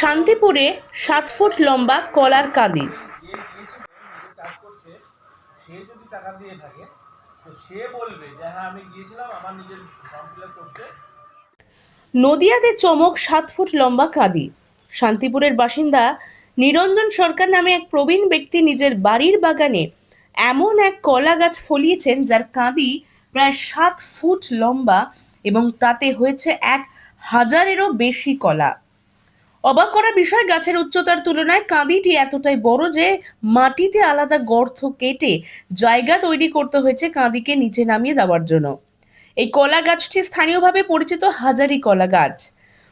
শান্তিপুরে সাত ফুট লম্বা কলার কাঁদি। যে গিয়েছিল নিজে কাজ করতে সে যদি টাকা দিয়ে থাকে তো সে বলবে যে হ্যাঁ আমি গিয়েছিলাম আমার নিজের ফর্ম ফিল করতে। নদিয়াতে চমক সাত ফুট লম্বা কাঁদি। শান্তিপুরের বাসিন্দা নিরঞ্জন সরকার নামে এক প্রবীণ ব্যক্তি নিজের বাড়ির বাগানে এমন এক কলা গাছ ফলিয়েছেন যার কাঁদি প্রায় সাত ফুট লম্বা এবং তাতে হয়েছে এক হাজারেরও বেশি কলা। অবাক করা বিষয়, গাছের উচ্চতার তুলনায় কাঁদিটি এতটাই বড় যে মাটিতে আলাদা গর্ত কেটে জায়গা তৈরি করতে হয়েছে কাঁদিকে নিচে নামিয়ে দেওয়ার জন্য। এই কলা গাছটি স্থানীয়ভাবে পরিচিত হাজারি কলা গাছ।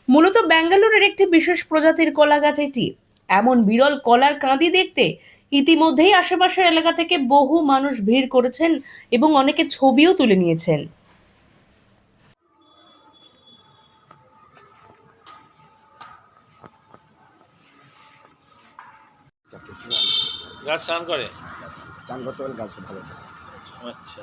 মূলত ব্যাঙ্গালোরের একটি বিশেষ প্রজাতির কলা গাছ এটি। এমন বিরল কলার কাঁদি দেখতে ইতিমধ্যেই আশেপাশের এলাকা থেকে বহু মানুষ ভিড় করেছেন এবং অনেকে ছবিও তুলে নিয়েছেন। গাছ স্নান করে? চান করতে পারলে গাছ ভালো থাকে। আচ্ছা।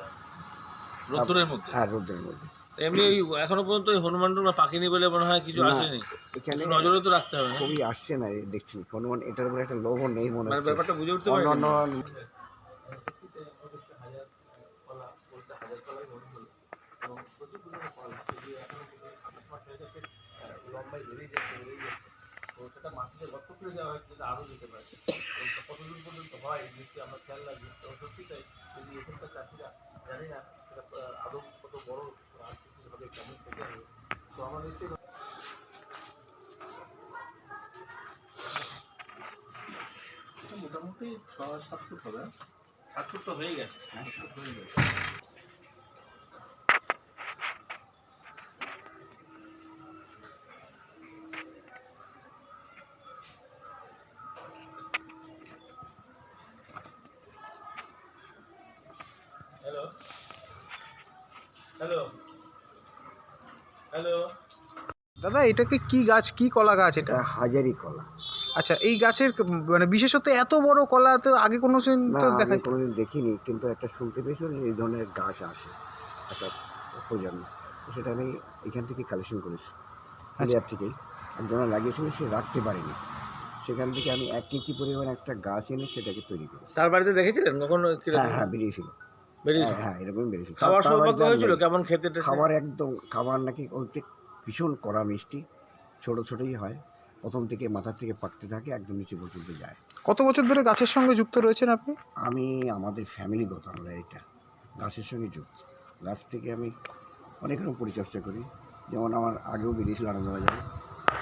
রোদ্দুরের মধ্যে? হ্যাঁ রোদের মধ্যে। এমনি ওই এখনও পর্যন্ত ওই হনুমান টুনা পাখিনি বলে মনে হয় কিছু আসেনি? এখানে একটু নজরও তো রাখতে হবে খুবই আসছে না এই দেখছি। হনুমান এটার উপরে একটা লোভ নেই মনে মানে হচ্ছে। ব্যাপারটা বুঝে উঠতে পারি অন্য লম্বাই তো সেটা মাটিতে গর্ত করে দেওয়া হয় যেটা আরও যেতে পারে। তো কতদূর পর্যন্ত হয় নিশ্চয়ই আমরা খেয়াল রাখি তো সত্যি তাই যদি এখানকার চাষিরা জানি না সেটা আদৌ কত বড় আর্থিকভাবে কেমন থেকে হবে তো আমরা নিশ্চয়ই মোটামুটি ছ সাত ফুট হবে। সাত ফুট তো হয়ে গেছে। হয়ে গেছে। হ্যালো হ্যালো দাদা এটাকে কি গাছ? কি কলা গাছ এটা? হাজারি কলা। আচ্ছা এই গাছের মানে বিশেষত এত বড় কলা তো আগে কোনো দিন তো দেখা কোনোদিন দেখিনি কিন্তু একটা শুনতে পেয়েছিলাম যে এই ধরনের গাছ আসে একটা প্রজন্ম। তো সেটা আমি এখান থেকে কালেকশন করেছি হাজার থেকেই। একজনা লাগিয়েছিল সে রাখতে পারেনি। সেখান থেকে আমি এক কেজি পরিমাণ একটা গাছ এনে সেটাকে তৈরি করি তার বাড়িতে দেখেছিলেন কখনো? হ্যাঁ হ্যাঁ বেরিয়েছিল। বেরিয়েছে হ্যাঁ হ্যাঁ এরকমই বেরিয়েছিল খাবার সৌভাগ্য হয়েছিল? কেমন খেতে খাবার একদম খাবার নাকি ওইটা ভীষণ কড়া মিষ্টি। ছোট ছোটই হয়। প্রথম থেকে মাথার থেকে পাকতে থাকে একদম নিচে পর্যন্ত যায়। কত বছর ধরে গাছের সঙ্গে যুক্ত রয়েছেন আপনি? আমি আমাদের ফ্যামিলিগত আমরা এটা গাছের সঙ্গে যুক্ত। গাছ থেকে আমি অনেক রকম পরিচর্যা করি। যেমন আমার আগেও বেরিয়েছিল আনন্দবাজারে।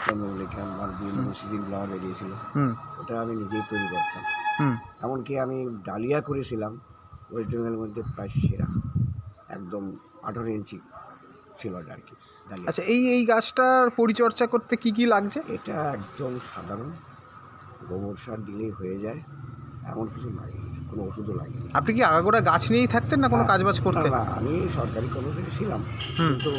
চন্দ্রমল্লিকা আমার বিভিন্ন সিজন ফ্লাওয়ার বেরিয়েছিল। ওটা আমি নিজেই তৈরি করতাম। এমনকি আমি ডালিয়া করেছিলাম। ওয়েস্ট বেঙ্গলের মধ্যে প্রায় সেরা একদম আঠারো ইঞ্চি ছিল আর কি আচ্ছা এই এই গাছটার পরিচর্যা করতে কি কি লাগছে? এটা একদম সাধারণ গোবর সার দিলেই হয়ে যায় এমন কিছু লাগে কোনো ওষুধও লাগে না। আপনি কি আগাগোড়া গাছ নিয়েই থাকতেন না কোনো। কাজবাজ করতেন? না, আমি সরকারি কর্মচারী ছিলাম হুম। কিন্তু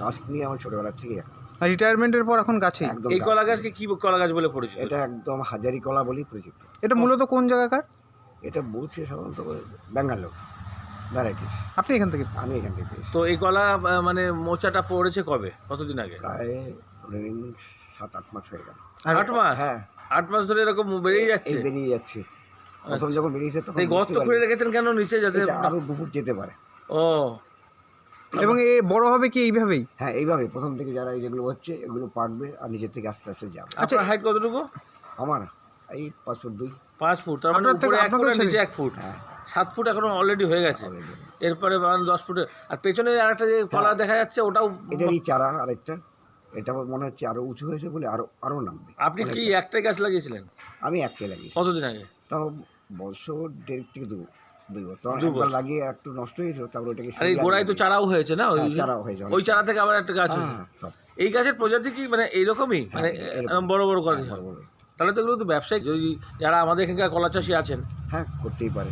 গাছ নিয়ে আমার ছোটবেলা থেকে রিটায়ারমেন্টের পর এখন গাছে একদম এই কলা গাছকে কি কলা গাছ বলে পরিচিত? এটা একদম হাজারি কলা বলেই পরিচিত। এটা মূলত কোন জায়গাকার? এটা বলছে সাধারণত ব্যাঙ্গালোর ভ্যারাইটিস আপনি এখান থেকে? আমি এখান থেকে পেয়েছি তো এই কলা মানে মোচাটা পড়েছে কবে? কতদিন আগে? প্রায় ধরে সাত আট মাস হয়ে গেল। আট মাস? হ্যাঁ। আট মাস ধরে এরকম বেরিয়ে যাচ্ছে? বেরিয়ে যাচ্ছে। প্রথম যখন বেরিয়েছে তখন এই গর্ত পারিনি। রেখেছেন কেন নিচে যাতে এটা আরও দুপুর যেতে পারে। ও। এবং এ বড় হবে কি এইভাবেই? হ্যাঁ এইভাবে প্রথম থেকে যারা এই যেগুলো হচ্ছে এগুলো পাকবে আর নিজের থেকে আস্তে আস্তে যাবে। আচ্ছা, হাইট কতটুকু? আমার? এই পাঁচ ফুট দুই। পাঁচ ফুট তার মানে উপরে এক ফুট আর নিচে এক ফুট। হ্যাঁ। সাত ফুট এখন অলরেডি হয়ে গেছে। এরপরে দশ ফুটে। আর পেছনে আর একটা যে কলা হ্যাঁ। দেখা যাচ্ছে ওটাও এটারই চারা আরেকটা। এটা মনে হচ্ছে আরও উঁচু হয়েছে বলে আরও আরও নামবে। আপনি কি একটাই গাছ লাগিয়েছিলেন? আমি একটাই লাগিয়েছি। কতদিন আগে? তাও বছর দেড় থেকে দু দুই বছর। দু একবার বছর। লাগিয়ে একটু নষ্ট হয়েছিল তারপর ওটাকে আর এই গোড়ায় তো চারাও হয়েছে না? ওই হ্যাঁ, চারাও হয়েছে ওই চারা থেকে আবার একটা গাছ হয়েছে। এই গাছের প্রজাতি কি? মানে এইরকমই মানে বড় বড় করে হ্যাঁ, বড় বড়। তাহলে তো এগুলো তো ব্যবসায়িক। যদি যারা আমাদের এখানকার কলা চাষি আছেন। হ্যাঁ করতেই পারে।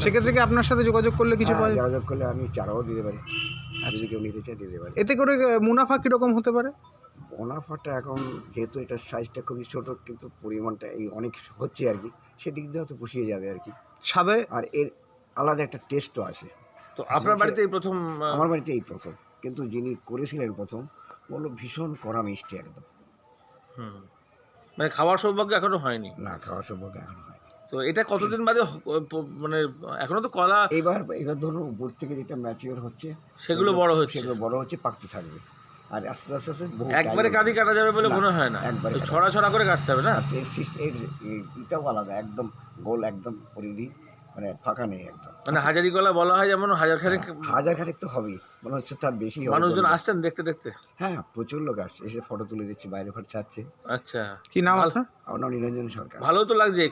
সেক্ষেত্রে কি আপনার সাথে যোগাযোগ করলে কিছু হ্যাঁ, পাওয়া যায়? যোগাযোগ করলে আমি চারাও দিতে পারি। যদি কেউ নিতে চায় দিতে পারি। এতে করে আহ, মুনাফা কীরকম হতে পারে? মুনাফাটা এখন যেহেতু এটার সাইজটা খুবই ছোট কিন্তু পরিমাণটা এই অনেক হচ্ছে আর কি সেদিক দিয়ে হয়তো পুষিয়ে যাবে আর কি। সাদে? আর এর আলাদা একটা টেস্টও আছে। তো আপনার বাড়িতে এই প্রথম আহ, আমার বাড়িতে এই প্রথম। কিন্তু যিনি করেছিলেন প্রথম বলল ভীষণ কড়া মিষ্টি একদম। হুম। মানে খাওয়ার সৌভাগ্য এখনও হয়নি? না খাওয়ার সৌভাগ্য এখনও হয়নি। তো এটা কতদিন বাদে মানে এখনও তো কলা এবার এবার ধরুন উপর থেকে যেটা ম্যাচিওর হচ্ছে সেগুলো বড় হচ্ছে। সেগুলো বড় হচ্ছে পাকতে থাকবে। আর আস্তে আস্তে আস্তে একবারে কাঁদি কাটা যাবে বলে মনে হয় না। একবারে ছড়া ছড়া করে কাটতে হবে না? এটাও আলাদা একদম গোল একদম পরিধি। মানে ফাঁকা নেই একদম। মানে হাজারি গলা বলা হয় যেমন হাজার খানিক হাজার খানেক তো হবেই। মনে হচ্ছে তার বেশি মানুষজন আসছেন দেখতে দেখতে? হ্যাঁ প্রচুর লোক আসছে। এসে ফটো তুলে দিচ্ছে বাইরে ফাট ছাড়ছে। আচ্ছা। কি নাম আপনার? আমার নাম নিরঞ্জন সরকার। ভালো তো লাগছে।